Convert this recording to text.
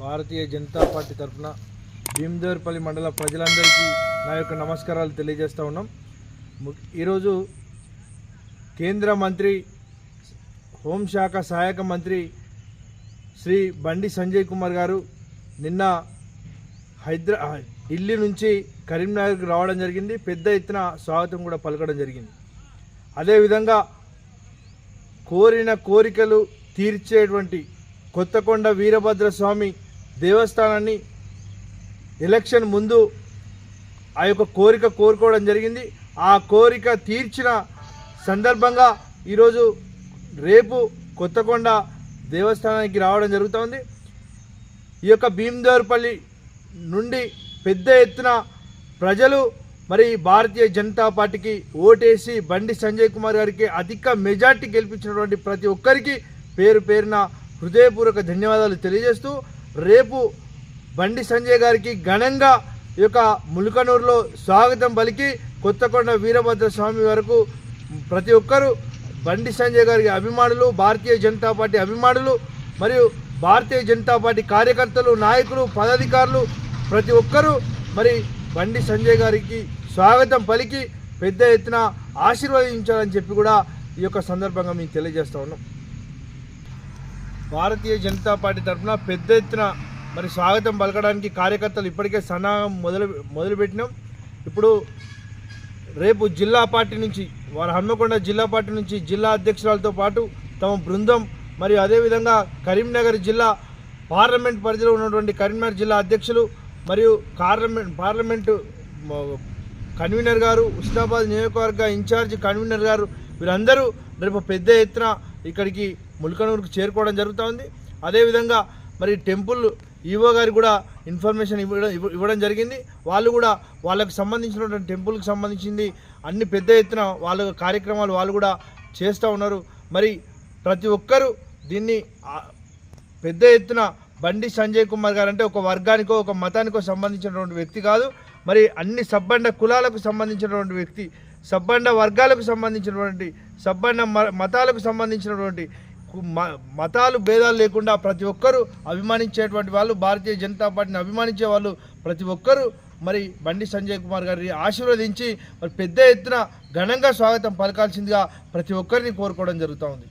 Bharatiya Janata party తరఫున భీమదేవరపల్లి మండల ప్రజలందరికీ నా యొక్క నమస్కారాలు తెలియజేస్తూ ఉన్నాం. ఈరోజు కేంద్ర మంత్రి హోంశాఖ సహాయక మంత్రి శ్రీ బండి సంజయ్ కుమార్ గారు నిన్న హైదరా ఢిల్లీ నుంచి కరీంనగర్కి రావడం జరిగింది. పెద్ద ఎత్తున స్వాగతం కూడా పలకడం జరిగింది. అదేవిధంగా కోరిన కోరికలు తీర్చేటువంటి కొత్తకొండ వీరభద్ర స్వామి దేవస్థానాన్ని ఎలక్షన్ ముందు ఆ యొక్క కోరిక కోరుకోవడం జరిగింది. ఆ కోరిక తీర్చిన సందర్భంగా ఈరోజు రేపు కొత్తకొండ దేవస్థానానికి రావడం జరుగుతోంది. ఈ యొక్క భీమదేవరపల్లి నుండి పెద్ద ఎత్తున ప్రజలు మరి భారతీయ జనతా పార్టీకి ఓటేసి బండి సంజయ్ కుమార్ గారికి అధిక మెజార్టీ గెలిపించినటువంటి ప్రతి ఒక్కరికి పేరు పేరున హృదయపూర్వక ధన్యవాదాలు తెలియజేస్తూ రేపు బండి సంజయ్ గారికి ఘనంగా ఈ యొక్క ములుకనూరులో స్వాగతం పలికి కొత్తకొండ వీరభద్ర స్వామి వరకు ప్రతి ఒక్కరూ బండి సంజయ్ గారికి అభిమానులు భారతీయ జనతా పార్టీ అభిమానులు మరియు భారతీయ జనతా పార్టీ కార్యకర్తలు నాయకులు పదాధికారులు ప్రతి ఒక్కరూ మరి బండి సంజయ్ గారికి స్వాగతం పలికి పెద్ద ఎత్తున ఆశీర్వదించాలని చెప్పి కూడా ఈ యొక్క సందర్భంగా మేము తెలియజేస్తూ ఉన్నాం. భారతీయ జనతా పార్టీ తరఫున పెద్ద ఎత్తున మరి స్వాగతం పలకడానికి కార్యకర్తలు ఇప్పటికే సన్నాహం మొదలు మొదలుపెట్టినాం. ఇప్పుడు రేపు జిల్లా పార్టీ నుంచి వారు హన్మకొండ జిల్లా పార్టీ నుంచి జిల్లా అధ్యక్షురాలతో పాటు తమ బృందం మరియు అదేవిధంగా కరీంనగర్ జిల్లా పార్లమెంట్ పరిధిలో ఉన్నటువంటి కరీంనగర్ జిల్లా అధ్యక్షులు మరియు పార్లమెంట్ పార్లమెంటు కన్వీనర్ గారు ఉస్నాబాద్ నియోజకవర్గ ఇన్ఛార్జ్ కన్వీనర్ గారు వీరందరూ రేపు పెద్ద ఎత్తున ఇక్కడికి ముల్కనూరుకు చేరుకోవడం జరుగుతోంది. అదేవిధంగా మరి టెంపుల్ ఈవో గారికి కూడా ఇన్ఫర్మేషన్ ఇవ్వడం ఇవ్వడం జరిగింది. వాళ్ళు కూడా వాళ్ళకు సంబంధించినటువంటి టెంపుల్కి సంబంధించింది అన్ని పెద్ద ఎత్తున వాళ్ళ కార్యక్రమాలు వాళ్ళు కూడా చేస్తూ ఉన్నారు. మరి ప్రతి ఒక్కరూ దీన్ని పెద్ద ఎత్తున బండి సంజయ్ కుమార్ గారు అంటే ఒక వర్గానికో ఒక మతానికో సంబంధించినటువంటి వ్యక్తి కాదు. మరి అన్ని సబ్బండ కులాలకు సంబంధించినటువంటి వ్యక్తి సబ్బండ వర్గాలకు సంబంధించినటువంటి సబ్బండ మతాలకు సంబంధించినటువంటి మ- మతాలు భేదాలు లేకుండా ప్రతి ఒక్కరూ అభిమానించేటువంటి వాళ్ళు భారతీయ జనతా పార్టీని అభిమానించే వాళ్ళు ప్రతి ఒక్కరూ. మరి బండి సంజయ్ కుమార్ గారిని ఆశీర్వదించి మరి పెద్ద ఎత్తున ఘనంగా స్వాగతం పలకాల్సిందిగా ప్రతి ఒక్కరిని కోరుకోవడం జరుగుతూ ఉంది.